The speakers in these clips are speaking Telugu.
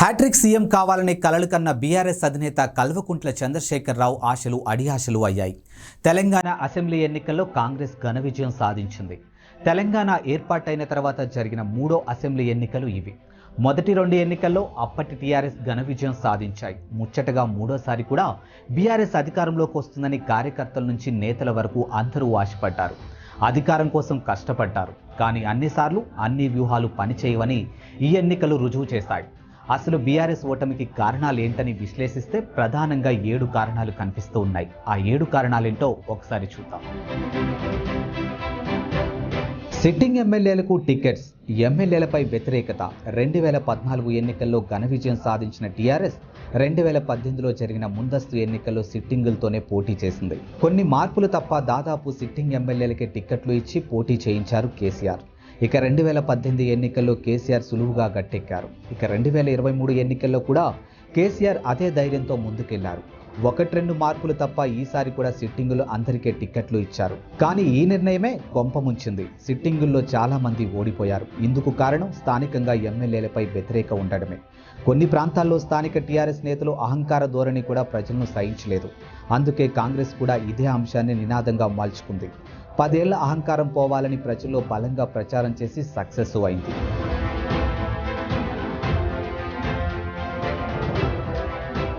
హ్యాట్రిక్ సీఎం కావాలనే కలలు కన్న బీఆర్ఎస్ అధినేత కల్వకుంట్ల చంద్రశేఖరరావు ఆశలు అడియాశలు అయ్యాయి. తెలంగాణ అసెంబ్లీ ఎన్నికల్లో కాంగ్రెస్ ఘన విజయం సాధించింది. తెలంగాణ ఏర్పాటైన తర్వాత జరిగిన మూడో అసెంబ్లీ ఎన్నికలు ఇవి. మొదటి రెండు ఎన్నికల్లో అప్పటి టీఆర్ఎస్ ఘన విజయం సాధించాయి. ముచ్చటగా మూడోసారి కూడా బీఆర్ఎస్ అధికారంలోకి వస్తుందని కార్యకర్తల నుంచి నేతల వరకు అందరూ ఆశపడ్డారు. అధికారం కోసం కష్టపడ్డారు. కానీ అన్నిసార్లు అన్ని వ్యూహాలు పనిచేయవని ఈ ఎన్నికలు రుజువు చేశాయి. అసలు బీఆర్ఎస్ ఓటమికి కారణాలు ఏంటని విశ్లేషిస్తే ప్రధానంగా ఏడు కారణాలు కనిపిస్తూ ఉన్నాయి. ఆ ఏడు కారణాలేంటో ఒకసారి చూద్దాం. సిట్టింగ్ ఎమ్మెల్యేలకు టికెట్స్ ఎమ్మెల్యేలపై వ్యతిరేకత. రెండు వేల పద్నాలుగు ఎన్నికల్లో ఘన విజయం సాధించిన టీఆర్ఎస్ రెండు వేల పద్దెనిమిదిలో జరిగిన ముందస్తు ఎన్నికల్లో సిట్టింగులతోనే పోటీ చేసింది. కొన్ని మార్పులు తప్ప దాదాపు సిట్టింగ్ ఎమ్మెల్యేలకే టిక్కెట్లు ఇచ్చి పోటీ చేయించారు కేసీఆర్. ఇక రెండు వేల పద్దెనిమిది ఎన్నికల్లో కేసీఆర్ సులువుగా గట్టెక్కారు. ఇక రెండు వేల ఇరవై మూడు ఎన్నికల్లో కూడా కేసీఆర్ అదే ధైర్యంతో ముందుకెళ్ళారు. ఒకటి రెండు మార్కులు తప్ప ఈసారి కూడా సిట్టింగులు అందరికీ టిక్కెట్లు ఇచ్చారు. కానీ ఈ నిర్ణయమే కొంపముంచింది సిట్టింగుల్లో చాలా మంది ఓడిపోయారు. ఇందుకు కారణం స్థానికంగా ఎమ్మెల్యేలపై వ్యతిరేక ఉండడమే. కొన్ని ప్రాంతాల్లో స్థానిక టీఆర్ఎస్ నేతలు అహంకార ధోరణి కూడా ప్రజలను సహించలేదు. అందుకే కాంగ్రెస్ కూడా ఇదే అంశాన్ని నినాదంగా మార్చుకుంది పదేళ్ళ అహంకారం పోవాలని ప్రజల్లో బలంగా ప్రచారం చేసి సక్సెస్ అయింది.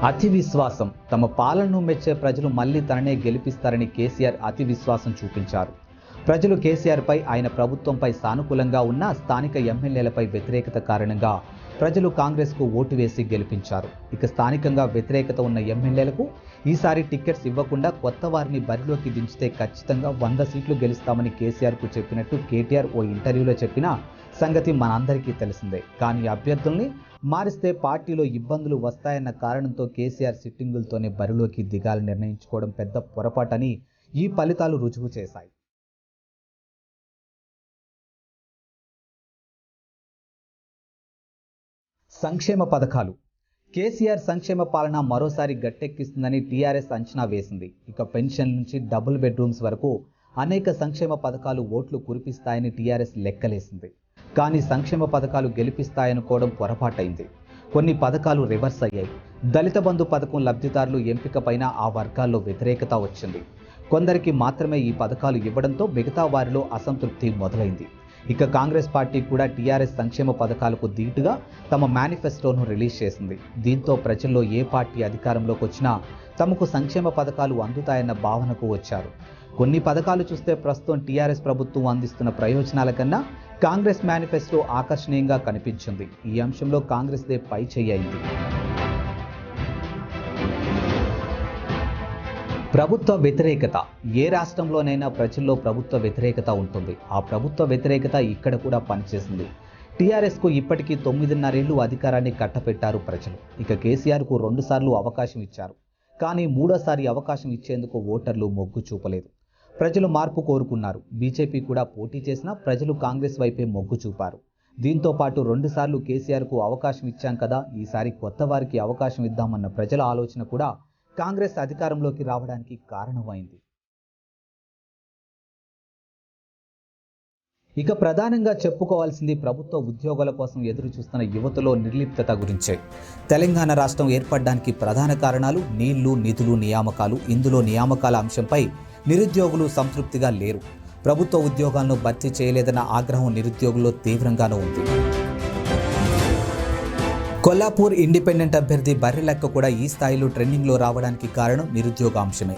అతి విశ్వాసం తమ పాలనను మెచ్చే ప్రజలు మళ్ళీ తననే గెలిపిస్తారని కేసీఆర్ అతి విశ్వాసం చూపించారు. ప్రజలు కేసీఆర్పై ఆయన ప్రభుత్వంపై సానుకూలంగా ఉన్న స్థానిక ఎమ్మెల్యేలపై వ్యతిరేకత కారణంగా ప్రజలు కాంగ్రెస్కు ఓటు వేసి గెలిపించారు. ఇక స్థానికంగా వ్యతిరేకత ఉన్న ఎమ్మెల్యేలకు ఈసారి టికెట్స్ ఇవ్వకుండా కొత్త వారిని బరిలోకి దించితే ఖచ్చితంగా వంద సీట్లు గెలుస్తామని కేసీఆర్కు చెప్పినట్టు కేటీఆర్ ఓ ఇంటర్వ్యూలో చెప్పిన సంగతి మనందరికీ తెలిసిందే. కానీ అభ్యర్థుల్ని మారిస్తే పార్టీలో ఇబ్బందులు వస్తాయన్న కారణంతో కేసీఆర్ సిట్టింగులతోనే బరిలోకి దిగాలని నిర్ణయించుకోవడం పెద్ద పొరపాటని ఈ ఫలితాలు రుజువు చేశాయి. సంక్షేమ పథకాలు. కేసీఆర్ సంక్షేమ పాలన మరోసారి గట్టెక్కిస్తుందని టీఆర్ఎస్ అంచనా వేసింది. ఇక పెన్షన్ నుంచి డబుల్ బెడ్రూమ్స్ వరకు అనేక సంక్షేమ పథకాలు ఓట్లు కురిపిస్తాయని టీఆర్ఎస్ లెక్కలేసింది. కానీ సంక్షేమ పథకాలు గెలిపిస్తాయనుకోవడం పొరపాటైంది. కొన్ని పథకాలు రివర్స్ అయ్యాయి. దళిత బంధు పథకం లబ్ధిదారులు ఎంపిక పైన ఆ వర్గాల్లో వ్యతిరేకత వచ్చింది. కొందరికి మాత్రమే ఈ పథకాలు ఇవ్వడంతో మిగతా వారిలో అసంతృప్తి మొదలైంది. ఇక కాంగ్రెస్ పార్టీ కూడా టీఆర్ఎస్ సంక్షేమ పథకాలకు ధీటుగా తమ మేనిఫెస్టోను రిలీజ్ చేసింది. దీంతో ప్రజల్లో ఏ పార్టీ అధికారంలోకి వచ్చినా తమకు సంక్షేమ పథకాలు అందుతాయన్న భావనకు వచ్చారు. కొన్ని పథకాలు చూస్తే ప్రస్తుతం టీఆర్ఎస్ ప్రభుత్వం అందిస్తున్న ప్రయోజనాల కన్నా కాంగ్రెస్ మేనిఫెస్టో ఆకర్షణీయంగా కనిపించింది. ఈ అంశంలో కాంగ్రెస్దే పై చేయింది ప్రభుత్వ వ్యతిరేకత. ఏ రాష్ట్రంలోనైనా ప్రజల్లో ప్రభుత్వ వ్యతిరేకత ఉంటుంది. ఆ ప్రభుత్వ వ్యతిరేకత ఇక్కడ కూడా పనిచేసింది. టీఆర్ఎస్కు ఇప్పటికీ తొమ్మిదిన్నరేళ్ళు అధికారాన్ని కట్టపెట్టారు ప్రజలు. ఇక కేసీఆర్కు రెండుసార్లు అవకాశం ఇచ్చారు. కానీ మూడోసారి అవకాశం ఇచ్చేందుకు ఓటర్లు మొగ్గు చూపలేదు. ప్రజలు మార్పు కోరుకున్నారు. బీజేపీ కూడా పోటీ చేసినా ప్రజలు కాంగ్రెస్ వైపే మొగ్గు చూపారు. దీంతో పాటు రెండుసార్లు కేసీఆర్కు అవకాశం ఇచ్చాం కదా ఈసారి కొత్త వారికి అవకాశం ఇద్దామన్న ప్రజల ఆలోచన కూడా కాంగ్రెస్ అధికారంలోకి రావడానికి కారణమైంది. ఇక ప్రధానంగా చెప్పుకోవాల్సింది ప్రభుత్వ ఉద్యోగాల కోసం ఎదురు చూస్తున్న యువతలో నిర్లిప్తత గురించే. తెలంగాణ రాష్ట్రం ఏర్పడడానికి ప్రధాన కారణాలు నీళ్ళు నిధులు నియామకాలు. ఇందులో నియామకాల అంశంపై నిరుద్యోగులు సంతృప్తిగా లేరు. ప్రభుత్వ ఉద్యోగాలను భర్తీ చేయలేదన్న ఆగ్రహం నిరుద్యోగుల్లో తీవ్రంగానూ ఉంది. కొల్లాపూర్ ఇండిపెండెంట్ అభ్యర్థి బర్రె లెక్క కూడా ఈ స్థాయిలో ట్రెండింగ్లో రావడానికి కారణం నిరుద్యోగ అంశమే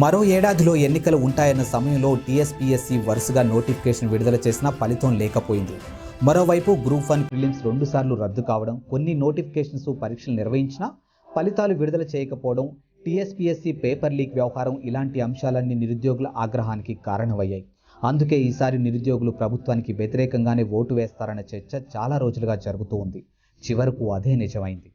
మరో ఏడాదిలో ఎన్నికలు ఉంటాయన్న సమయంలో టీఎస్పీఎస్సీ వరుసగా నోటిఫికేషన్ విడుదల చేసినా ఫలితం లేకపోయింది. మరోవైపు గ్రూప్ వన్ ప్రిలిమ్స్ రెండుసార్లు రద్దు కావడం కొన్ని నోటిఫికేషన్స్ పరీక్షలు నిర్వహించినా ఫలితాలు విడుదల చేయకపోవడం టీఎస్పీఎస్సీ పేపర్ లీక్ వ్యవహారం ఇలాంటి అంశాలన్నీ నిరుద్యోగుల ఆగ్రహానికి కారణమయ్యాయి. అందుకే ఈసారి నిరుద్యోగులు ప్రభుత్వానికి వ్యతిరేకంగానే ఓటు వేస్తారన్న చర్చ చాలా రోజులుగా జరుగుతూ ఉంది. చివరకు అదే నిజమైంది.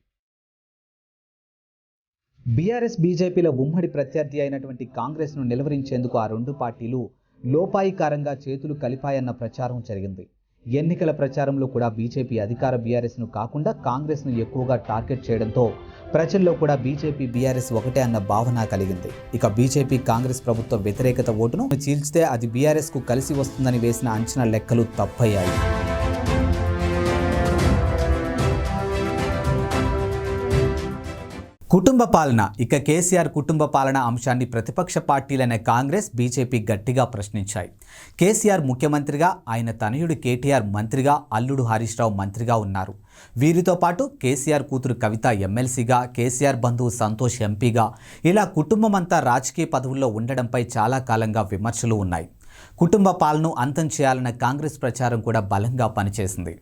బీఆర్ఎస్ బీజేపీల ఉమ్మడి ప్రత్యర్థి అయినటువంటి కాంగ్రెస్ను నిలువరించేందుకు ఆ రెండు పార్టీలు లోపాయికారంగా చేతులు కలిపాయన్న ప్రచారం జరిగింది. ఎన్నికల ప్రచారంలో కూడా బీజేపీ అధికార బీఆర్ఎస్ను కాకుండా కాంగ్రెస్ను ఎక్కువగా టార్గెట్ చేయడంతో ప్రజల్లో కూడా బీజేపీ బీఆర్ఎస్ ఒకటే అన్న భావన కలిగింది. ఇక బీజేపీ కాంగ్రెస్ ప్రభుత్వ వ్యతిరేకత ఓటును చీల్చితే అది బీఆర్ఎస్కు కలిసి వస్తుందని వేసిన అంచనా లెక్కలు తప్పయ్యాయి. కుటుంబ పాలన. ఇక కేసీఆర్ కుటుంబ పాలన అంశాన్ని ప్రతిపక్ష పార్టీలైన కాంగ్రెస్ బీజేపీ గట్టిగా ప్రశ్నించాయి. కేసీఆర్ ముఖ్యమంత్రిగా ఆయన తనయుడు కేటీఆర్ మంత్రిగా అల్లుడు హరీష్ రావు మంత్రిగా ఉన్నారు. వీరితో పాటు కేసీఆర్ కూతురు కవిత ఎమ్మెల్సీగా కేసీఆర్ బంధువు సంతోష్ ఎంపీగా ఇలా కుటుంబం అంతా రాజకీయ పదవుల్లో ఉండడంపై చాలా కాలంగా విమర్శలు ఉన్నాయి. కుటుంబ పాలన అంతం చేయాలన్న కాంగ్రెస్ ప్రచారం కూడా బలంగా పనిచేసింది.